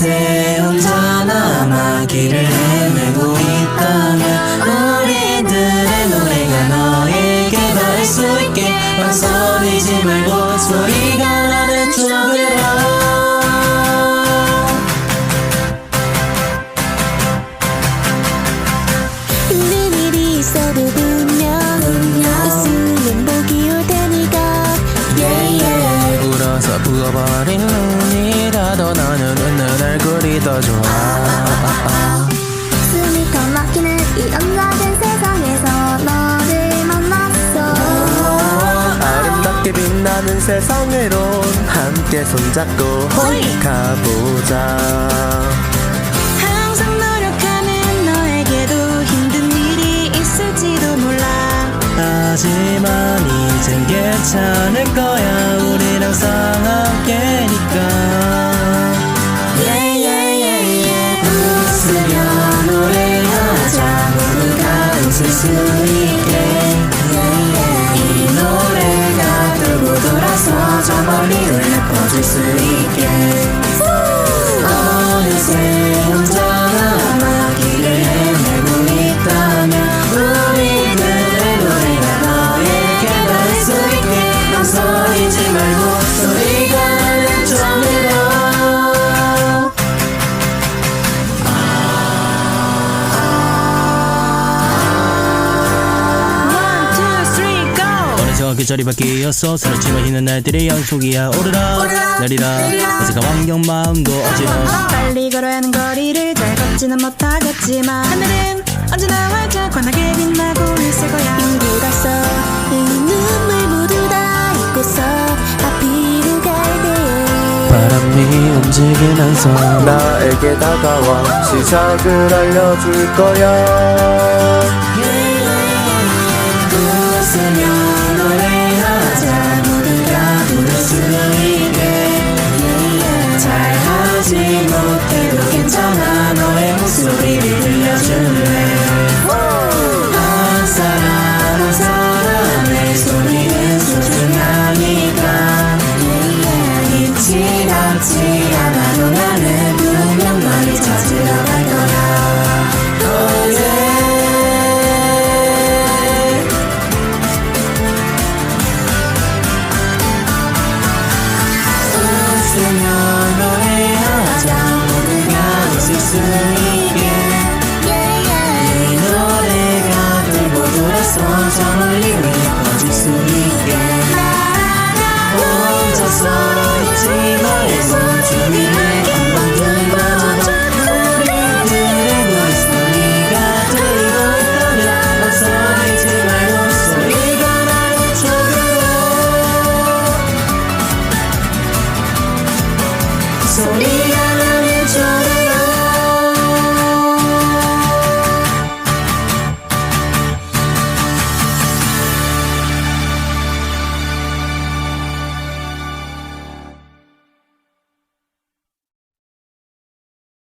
어느새 혼자 남아 길을 헤매고 있다면 우리들의 노래가 너에게 닿을 수 있게 망설이지 말고 소리가 나는 쪽으 더 좋아. 숨이 더 막히는 이 엄작은 세상에서 너를 만났어. 아름답게 빛나는 세상으로 함께 손잡고 가보자. 항상 노력하는 너에게도 힘든 일이 있을지도 몰라. 하지만 이젠 괜찮을 거야. 우린 항상 웃을 수 있게. 이 노래가 돌고 돌아서 저 멀리 울려 퍼질 수 있게. 어느새 어느새 계절이 바뀌었어 스치만 희는 날들의 연속이야. 오르라 내리라 어색한 환경 마음도 어지러워 빨리 걸어야 하는 거리를 잘 걷지는 못하겠지만 하늘은 언제나 활짝 환하게 빛나고 있을 거야. 힘들었어. 이 눈물 모두 다 잊고서 앞으로 갈 때에 바람이 움직이면서 나에게 다가와 시작을 알려줄 거야 Gasoline.